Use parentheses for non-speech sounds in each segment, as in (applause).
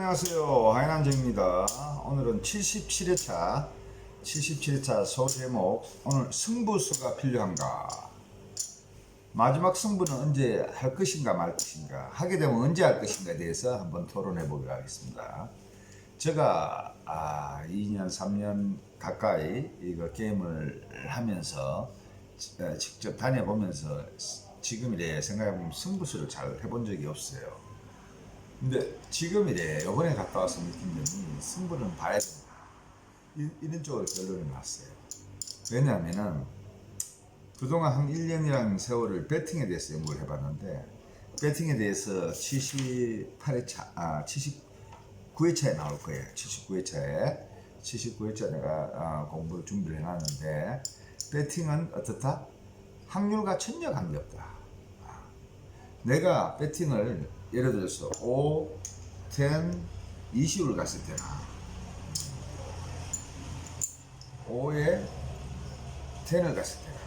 안녕하세요. 하이난정입니다. 오늘은 77회차, 77회차 소제목, 오늘 승부수가 필요한가? 마지막 승부는 언제 할 것인가 말 것인가? 하게 되면 언제 할 것인가에 대해서 한번 토론해 보기로 하겠습니다. 제가 아, 2년, 3년 가까이 이거 게임을 하면서 직접 다녀보면서 지금 이래 생각해보면 승부수를 잘 해본 적이 없어요. 근데 지금 이래 요번에 갔다 와서 느낀 점이 승부는 봐야 된다. 이, 이런 쪽으로 결론이 났어요. 왜냐하면은 그동안 한 1년이라는 세월을 배팅에 대해서 연구를 해봤는데 배팅에 대해서 78회차, 아, 79회차에 나올 거예요. 79회차에 79회차 내가 아, 공부를 준비를 해놨는데 배팅은 어떻다? 확률과 전혀 관계없다. 아, 내가 배팅을 예를 들어서 5, 10, 20을 갔을 때나 5에 10을 갔을 때나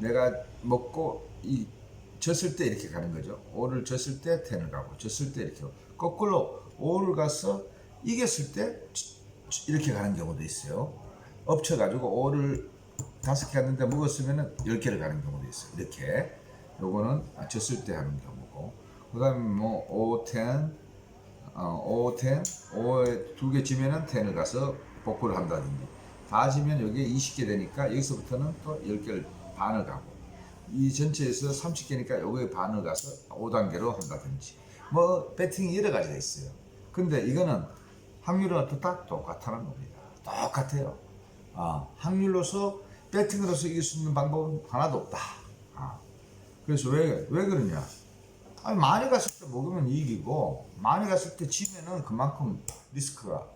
내가 먹고 이 졌을 때 이렇게 가는 거죠. 5를 졌을 때 10을 가고 졌을 때 이렇게 거꾸로 5를 가서 이겼을 때 이렇게 가는 경우도 있어요. 엎쳐가지고 5를 다섯 개 갔는데 먹었으면 10개를 가는 경우도 있어요. 이렇게. 요거는 아, 졌을 때 하는 경우고. 그 다음에 뭐 5, 10, 어, 5, 10, 5에 두 개 지면은 10을 가서 복구를 한다든지. 다 지면 여기에 20개 되니까 여기서부터는 또 10개를 반을 가고. 이 전체에서 30개니까 요거에 반을 가서 5단계로 한다든지. 뭐 배팅이 여러 가지가 있어요. 근데 이거는 확률은 딱 똑같다는 겁니다. 똑같아요. 아, 확률로서 배팅으로서 이길 수 있는 방법은 하나도 없다. 아, 그래서 왜, 왜 그러냐? 아니, 많이 갔을 때 먹으면 이기고, 많이 갔을 때 지면은 그만큼 리스크가,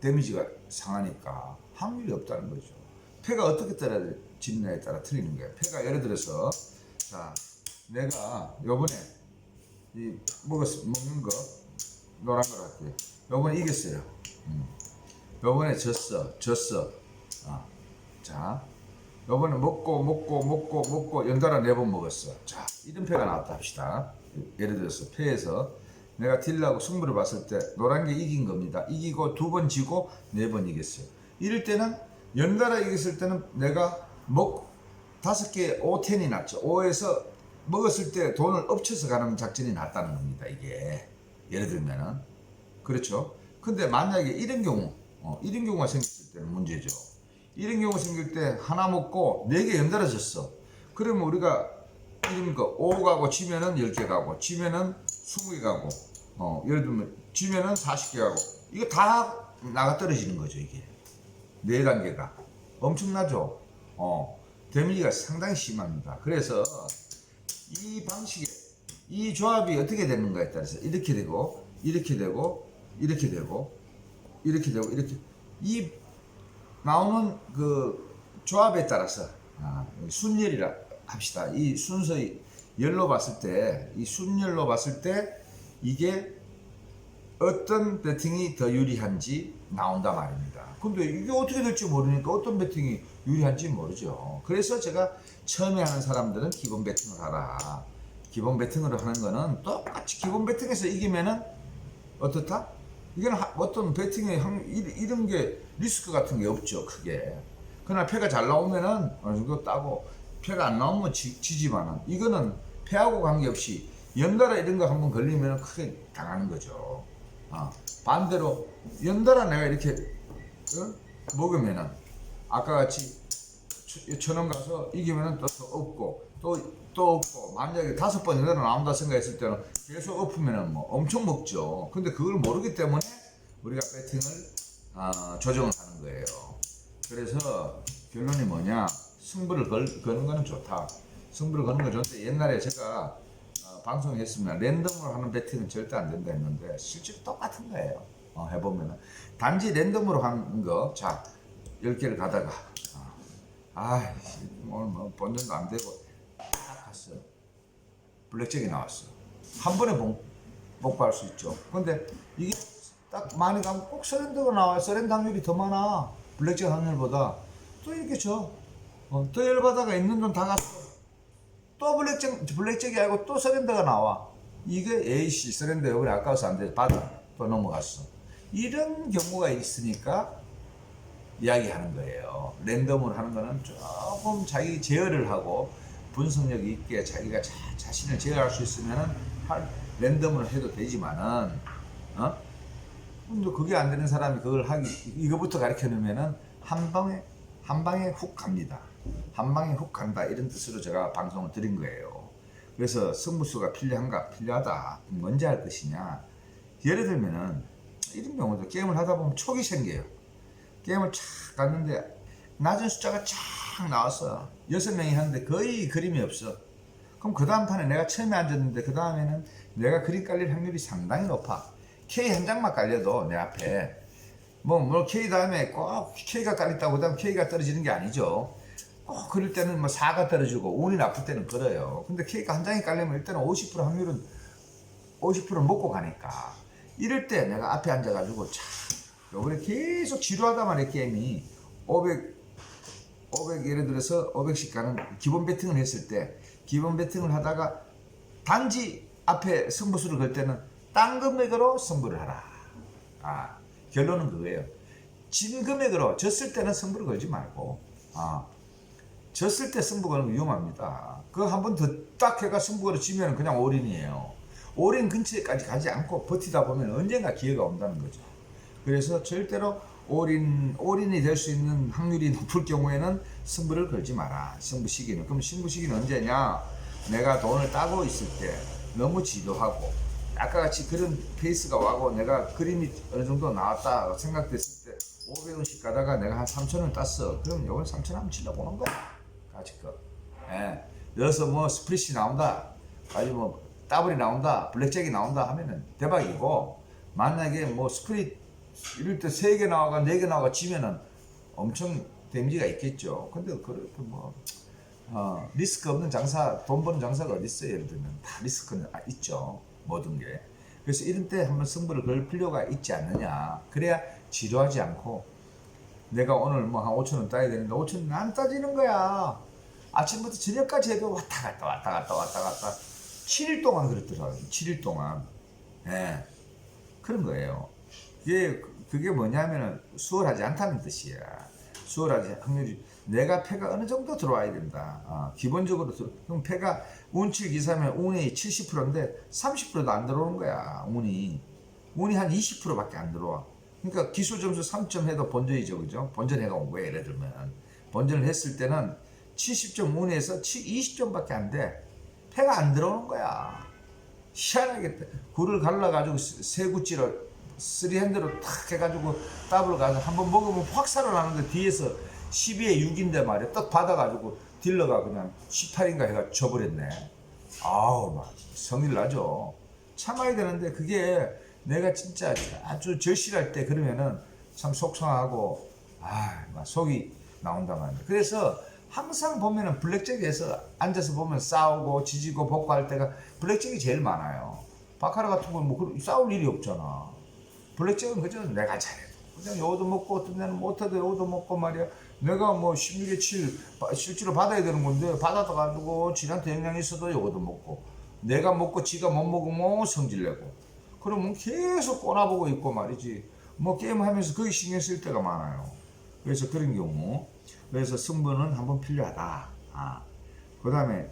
데미지가 상하니까 확률이 없다는 거죠. 패가 어떻게 떨어지느냐에 따라 틀리는 거예요. 패가 예를 들어서, 자, 내가 요번에 이 먹었, 먹는 거, 노란 거 같아요. 요번에 이겼어요. 음. 요번에 졌어, 졌어. 아, 자, 요번에 먹고 먹고 먹고 먹고 연달아 네 번 먹었어. 자, 이런 패가 나왔다 합시다. 예를 들어서 패에서 내가 딜라고 승부를 봤을 때 노란 게 이긴 겁니다. 이기고 두 번 지고 네 번 이겼어요. 이럴 때는 연달아 이겼을 때는 내가 먹 다섯 개 5텐이 났죠. 5에서 먹었을 때 돈을 엎쳐서 가는 작전이 낫다는 겁니다. 이게 예를 들면은 그렇죠. 근데 만약에 이런 경우, 어, 이런 경우가 생겼을 때는 문제죠. 이런 경우 생길 때 하나 먹고 네 개 연달아졌어. 그러면 우리가 거5 가고 지면은 10개 가고 지면은 20개 가고 어, 예를 들면 지면은 40개 가고 이거 다 나가 떨어지는 거죠, 이게. 네 단계가. 엄청나죠? 어, 데미지가 상당히 심합니다. 그래서 이 방식에 이 조합이 어떻게 되는가에 따라서 이렇게 되고 이렇게 되고 이렇게 되고 이렇게 되고 이렇게 이 나오는 그 조합에 따라서 아, 순열이라 합시다. 이 순서의 열로 봤을 때 이 순열로 봤을 때 이게 어떤 배팅이 더 유리한지 나온다 말입니다. 근데 이게 어떻게 될지 모르니까 어떤 배팅이 유리한지 모르죠. 그래서 제가 처음에 하는 사람들은 기본 배팅을 하라. 기본 배팅을 하는 거는 똑같이 기본 배팅에서 이기면은 어떻다? 이건 하- 어떤 배팅의 이런 게 리스크 같은 게 없죠, 크게. 그러나 패가 잘 나오면은 어느 정도 따고 패가 안 나오면 지, 지지만은 이거는 패하고 관계없이 연달아 이런 거 한번 걸리면 크게 당하는 거죠. 아, 반대로 연달아 내가 이렇게 어? 먹으면은 아까 같이 천- 천원 가서 이기면은 또, 또 없고 또 또 없고 만약에 다섯 번 연달아 나온다 생각했을 때는 계속 엎으면은 뭐 엄청 먹죠. 근데 그걸 모르기 때문에 우리가 배팅을 아, 조정을 하는 거예요. 그래서 결론이 뭐냐? 승부를 걸, 거는 거는 좋다. 승부를 거는 건 좋은데 옛날에 제가 어, 방송했으면 랜덤으로 하는 배팅은 절대 안 된다 했는데 실제로 똑같은 거예요. 어, 해보면은 단지 랜덤으로 하는 거, 자 10개를 가다가 어, 아 오늘 뭐 본전도 안 되고 딱 갔어. 블랙잭이 나왔어. 한 번에 복, 복구할 수 있죠. 근데 이게 딱 많이 가면 꼭 서렌더가 나와요. 서렌더 확률이 더 많아. 블랙잭 확률보다. 또 이렇게 져. 어, 또 열받아가 있는 돈 다 갔어. 또 블랙잭, 블랙잭이 아니고 또 서렌더가 나와. 이게 에이씨, 서렌더 요번에 아까워서 안 돼. 받아. 또 넘어갔어. 이런 경우가 있으니까 이야기하는 거예요. 랜덤으로 하는 거는 조금 자기 제어를 하고 분석력 있게 자기가 자, 자신을 제어할 수 있으면은 할- 랜덤으로 해도 되지만은 어? 근데 그게 안 되는 사람이 그걸 하기 이거부터 가르쳐 놓으면은 한 방에 한 방에 훅 갑니다. 한 방에 훅 간다 이런 뜻으로 제가 방송을 드린 거예요. 그래서 승부수가 필요한가 필요하다 언제 할 것이냐 예를 들면은 이런 경우도 게임을 하다 보면 촉이 생겨요. 게임을 쫙 갔는데 낮은 숫자가 쫙 나왔어. 여섯 명이 하는데 거의 그림이 없어. 그럼 그 다음 판에 내가 처음에 앉았는데 그 다음에는 내가 그림 깔릴 확률이 상당히 높아. K 한 장만 깔려도 내 앞에 뭐, 뭐 K 다음에 꼭 K가 깔렸다고 그다음 K가 떨어지는 게 아니죠. 꼭 그럴 때는 뭐 4가 떨어지고 운이 나쁠 때는 그래요. 근데 K가 한 장이 깔리면 일단은 50% 확률은 50%는 먹고 가니까 이럴 때 내가 앞에 앉아가지고 참 요번에 계속 지루하단 말이야 게임이 500 500 예를 들어서 500씩 가는 기본 배팅을 했을 때 기본 배팅을 하다가 단지 앞에 승부수를 걸 때는 딴 금액으로 승부를 하라. 아 결론은 그거예요. 진 금액으로 졌을 때는 승부를 걸지 말고 아 졌을 때 승부 거는 위험합니다. 그거 한번 더 딱 해가 승부 걸어 지면 그냥 올인이에요. 올인 근처에까지 가지 않고 버티다 보면 언젠가 기회가 온다는 거죠. 그래서 절대로 올인, 올인이 될 수 있는 확률이 (laughs) 높을 경우에는 승부를 걸지 마라. 승부 시기는. 그럼 승부 시기는 언제냐? 내가 돈을 따고 있을 때 너무 지도하고 아까 같이 그런 페이스가 와고 내가 그림이 어느 정도 나왔다 생각됐을 때 500원씩 가다가 내가 한 3천원 땄어. 그럼 이건 3천 원 한번 질러보는 거야. 같이 거. 예. 여기서 뭐 스프릿이 나온다. 아니 뭐 더블이 나온다. 블랙잭이 나온다 하면은 대박이고 만약에 뭐 스프릿 이럴 때세개 나와가 네개 나와가 지면은 엄청 데미지가 있겠죠. 근데 그렇게 뭐 어, 리스크 없는 장사, 돈 버는 장사가 어디 있어요? 예를 들면 다 리스크는 아, 있죠. 모든 게. 그래서 이런 때 한번 승부를 걸 필요가 있지 않느냐. 그래야 지루하지 않고 내가 오늘 뭐 한 5천 원 따야 되는데 5천 원 안 따지는 거야. 아침부터 저녁까지 해도 왔다 갔다 왔다 갔다 왔다 갔다 7일 동안 그랬더라고요. 7일 동안. 예. 그런 거예요. 그게, 그게 뭐냐면은 수월하지 않다는 뜻이야. 수월하지 확률이 내가 패가 어느 정도 들어와야 된다. 아, 기본적으로 들- 그럼 패가 운칠 기사면 운이 70%인데 30%도 안 들어오는 거야. 운이 운이 한 20%밖에 안 들어와. 그러니까 기술 점수 3점 해도 본전이죠, 그죠? 본전해가 온 거야, 예를 들면 본전을 했을 때는 70점 운에서 20점밖에 안 돼. 패가 안 들어오는 거야. 희한하겠다. 굴을 갈라가지고 세 구찌로 쓰리핸드로 탁 해가지고 더블 가서 한번 먹으면 확 살아나는데 뒤에서 12에 6인데 말이야. 딱 받아가지고 딜러가 그냥 18인가 해가 져버렸네. 아우, 막 성질 나죠. 참아야 되는데 그게 내가 진짜 아주 절실할 때 그러면은 참 속상하고 아, 막 속이 나온단 말이야. 그래서 항상 보면은 블랙잭에서 앉아서 보면 싸우고 지지고 복구할 때가 블랙잭이 제일 많아요. 바카라 같은 건 뭐 싸울 일이 없잖아. 블랙잭은 그저 내가 잘해도 그냥 요도 먹고 어떤 데는 못해도 요도 먹고 말이야. 내가 뭐 16에 7 바- 실제로 받아야 되는 건데 받아다 가지고 지한테 영향이 있어도 요도 먹고 내가 먹고 지가 못 먹으면 성질내고 그러면 계속 꼬나보고 있고 말이지. 뭐 게임하면서 거기 신경 쓸 때가 많아요. 그래서 그런 경우 그래서 승부는 한번 필요하다. 아. 그 다음에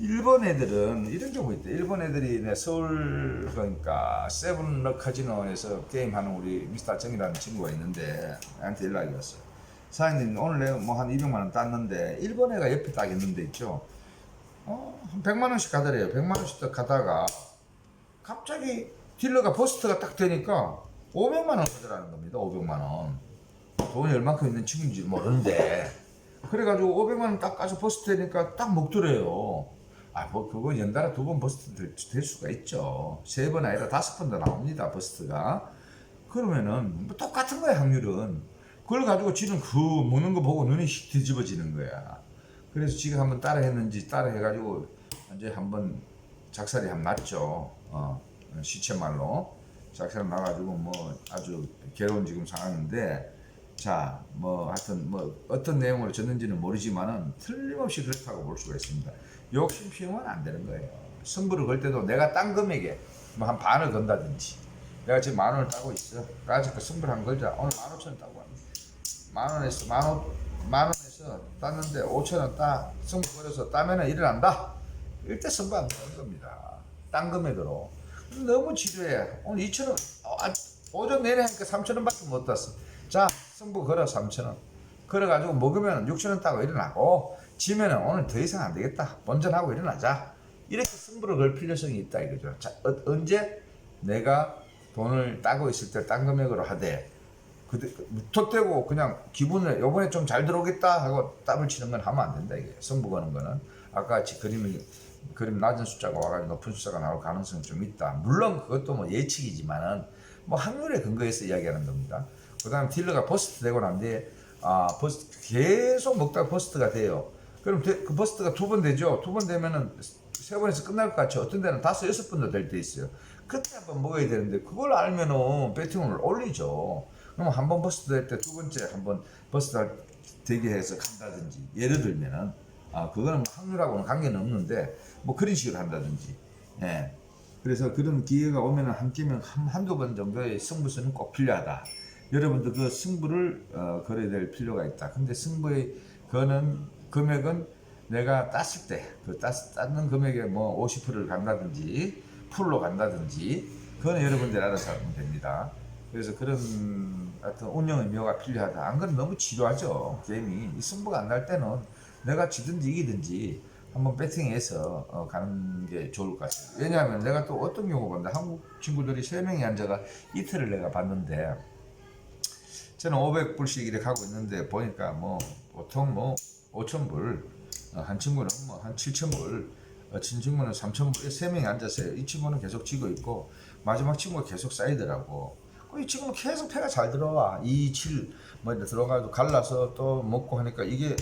일본 애들은 이런 경우 있대. 일본 애들이 내 서울 그러니까 세븐럭 카지노에서 게임하는 우리 미스터 정이라는 친구가 있는데 나한테 연락이 왔어요. 사장님 오늘 내가 뭐 한 200만 원 땄는데 일본 애가 옆에 딱 있는데 있죠. 어, 한 100만 원씩 가더래요. 100만 원씩 딱 가다가 갑자기 딜러가 버스트가 딱 되니까 500만 원 가더라는 겁니다. 500만 원. 돈이 얼마큼 있는 친구인지 모르는데 그래가지고 500만 원딱 까서 버스트 되니까 딱 먹더래요. 아, 뭐 그거 연달아 두 번 버스트 될, 될 수가 있죠. 세 번 아니라 다섯 번 더 나옵니다. 버스트가. 그러면은 뭐 똑같은 거야 확률은. 그걸 가지고 지는 그 먹는 거 보고 눈이 휙 뒤집어지는 거야. 그래서 지가 한번 따라 했는지 따라 해가지고 이제 한번 작살이 한 났죠. 어, 시체말로 작살 나가지고 뭐 아주 괴로운 지금 상황인데 자, 뭐 하여튼 뭐 어떤 내용으로 졌는지는 모르지만은 틀림없이 그렇다고 볼 수가 있습니다. 욕심 피우면 안 되는 거예요. 승부를 걸 때도 내가 딴 금액에 뭐 한 반을 건다든지 내가 지금 만 원을 따고 있어. 까짓 거 승부를 한 걸자. 오늘 만 오천 원 따고 왔네. 만 원에서 만 원, 만 원에서 땄는데 오천 원 따. 승부 걸어서 따면은 일어난다. 일대 승부 안 되는 겁니다. 딴 금액으로. 너무 지루해. 오늘 이천 원, 아, 오전 내내 하니까 삼천 원밖에 못 땄어. 자, 승부 걸어 삼천 원. 걸어가지고 먹으면 6천 원 따고 일어나고 지면은 오늘 더 이상 안 되겠다. 본전하고 일어나자. 이렇게 승부를 걸 필요성이 있다 이거죠. 자, 어, 언제 내가 돈을 따고 있을 때 딴 금액으로 하되 그때 텄대고 그냥 기분을 요번에 좀 잘 들어오겠다 하고 따블 치는 건 하면 안 된다 이게 승부 거는 거는 아까 같이 그림이 그림 낮은 숫자가 와가지고 높은 숫자가 나올 가능성이 좀 있다. 물론 그것도 뭐 예측이지만은 뭐 확률에 근거해서 이야기하는 겁니다. 그 다음 딜러가 버스트 되고 난 뒤에 아 버스트 계속 먹다가 버스트가 돼요. 그럼 데- 그 버스트가 두 번 되죠. 두 번 되면은 세 번에서 끝날 것 같죠. 어떤 데는 다섯 여섯 번도 될 때 있어요. 그때 한 번 먹어야 되는데 그걸 알면은 배팅을 올리죠. 그럼 한 번 버스트 될 때 두 번째 한 번 버스트 되게 해서 간다든지 예를 들면은 아 그거는 뭐 확률하고는 관계는 없는데 뭐 그런 식으로 한다든지 예. 그래서 그런 기회가 오면은 한 끼면 한, 한두 번 정도의 승부수는 꼭 필요하다. 여러분도 그 승부를 어, 걸어야 될 필요가 있다. 근데 승부의 거는 금액은 내가 땄을 때, 그 땄, 땄는 금액에 뭐 50%를 간다든지, 풀로 간다든지, 그거는 여러분들 알아서 하면 됩니다. 그래서 그런 어떤 운영의 묘가 필요하다. 안 그러면 너무 지루하죠. 게임이. 이 승부가 안 날 때는 내가 지든지 이기든지 한번 배팅해서 어, 가는 게 좋을 것 같아요. 왜냐하면 내가 또 어떤 경우 본다. 한국 친구들이 세 명이 앉아가 이틀을 내가 봤는데 저는 500불씩 이렇게 하고 있는데 보니까 뭐 보통 뭐 5천 불 한 친구는 뭐 한 7천불 어, 친 친구는 3천불 세 명이 앉았어요. 이 친구는 계속 지고 있고 마지막 친구가 계속 쌓이더라고. 그이 친구는 계속 패가 잘 들어와. 2, 7, 뭐 이렇게 들어가도 갈라서 또 먹고 하니까 이게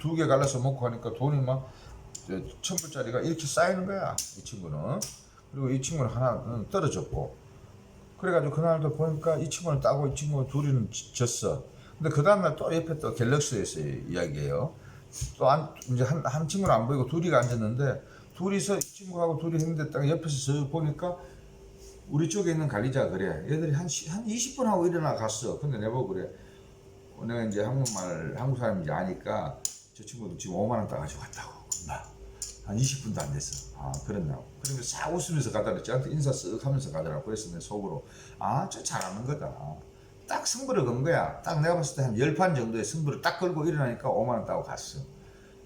두개 갈라서 먹고 하니까 돈이 막저 천불짜리가 이렇게 쌓이는 거야. 이 친구는. 그리고 이 친구는 하나는 떨어졌고. 그래가지고 그날도 보니까 이 친구는 따고 이 친구는 둘이는 지- 졌어. 근데 그 다음날 또 옆에 또 갤럭시에서 이야기해요. 또 안, 이제 한, 한 친구는 안 보이고 둘이가 앉았는데 둘이서 이 친구하고 둘이 했는데 딱 옆에서 저 보니까 우리 쪽에 있는 관리자가 그래. 얘들이 한, 시- 한 20분 하고 일어나 갔어. 근데 내보고 그래. 어, 내가 이제 한국말, 한국 사람인지 아니까 저 친구도 지금 5만원 따가지고 갔다고. 금방. 한 20분도 안 됐어. 아, 그랬나고. 그러면서 싹 웃으면서 가더라. 저한테 인사 쓱 하면서 가더라고. 그래서 내 속으로, 아, 저 잘하는 거다. 딱 승부를 건 거야. 딱 내가 봤을 때한 10판 정도의 승부를 딱 걸고 일어나니까 5만원 따고 갔어.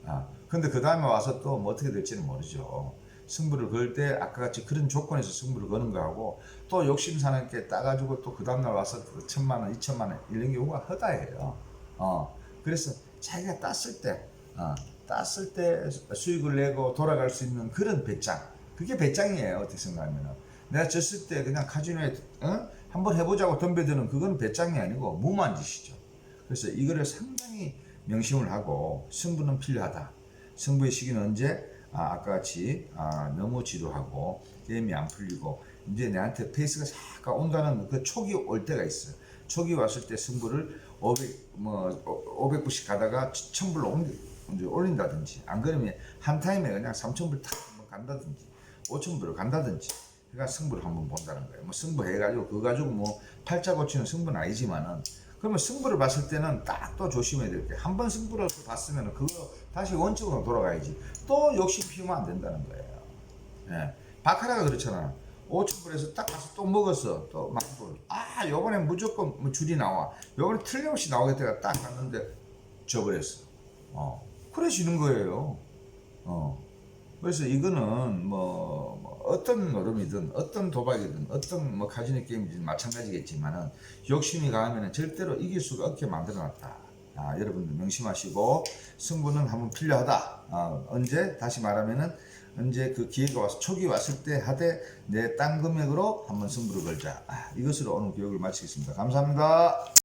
아, 근데 그 다음에 와서 또 뭐 어떻게 될지는 모르죠. 승부를 걸 때 아까 같이 그런 조건에서 승부를 거는 거하고 또 욕심 사나게 따가지고 또 그 다음날 와서 그 천만 원, 이천만 원 이런 경우가 허다해요. 어, 그래서 자기가 땄을 때, 어, 땄을 때 수익을 내고 돌아갈 수 있는 그런 배짱. 그게 배짱이에요. 어떻게 생각하면은. 내가 졌을 때 그냥 카지노에 어? 한번 해보자고 덤벼드는 그건 배짱이 아니고 무모한 짓이죠. 그래서 이거를 상당히 명심을 하고 승부는 필요하다. 승부의 시기는 언제? 아, 아까 같이 아, 너무 지루하고 게임이 안 풀리고 이제 내한테 페이스가 잠깐 온다는 그 촉이 올 때가 있어요. 촉이 왔을 때 승부를 500, 뭐 500불씩 가다가 1000불로 옮기, 이제 올린다든지 안 그러면 한 타임에 그냥 3000불 탁 한번 간다든지 5000불을 간다든지 그러니까 승부를 한번 본다는 거예요. 뭐 승부 해가지고 그거 가지고 뭐 팔자 고치는 승부는 아니지만은 그러면 승부를 봤을 때는 딱 또 조심해야 될 게 한 번 승부를 봤으면 그거 다시 원칙으로 돌아가야지 또 욕심 피우면 안 된다는 거예요. 예. 바카라가 그렇잖아. 5천불에서 딱 가서 또 먹었어. 또 만불. 아, 요번에 무조건 뭐 줄이 나와. 요번에 틀림없이 나오겠다가 딱 갔는데 져버렸어. 어. 그래 지는 거예요. 어. 그래서 이거는 뭐, 뭐 어떤 노름이든 어떤 도박이든 어떤 뭐 카지노 게임이든 마찬가지겠지만은 욕심이 강하면 절대로 이길 수가 없게 만들어놨다. 아, 여러분들 명심하시고 승부는 한번 필요하다. 아, 언제 다시 말하면은 언제 그 기회가 와서 촉이 왔을 때 하되 내땅 금액으로 한번 승부를 걸자. 아, 이것으로 오늘 교육을 마치겠습니다. 감사합니다.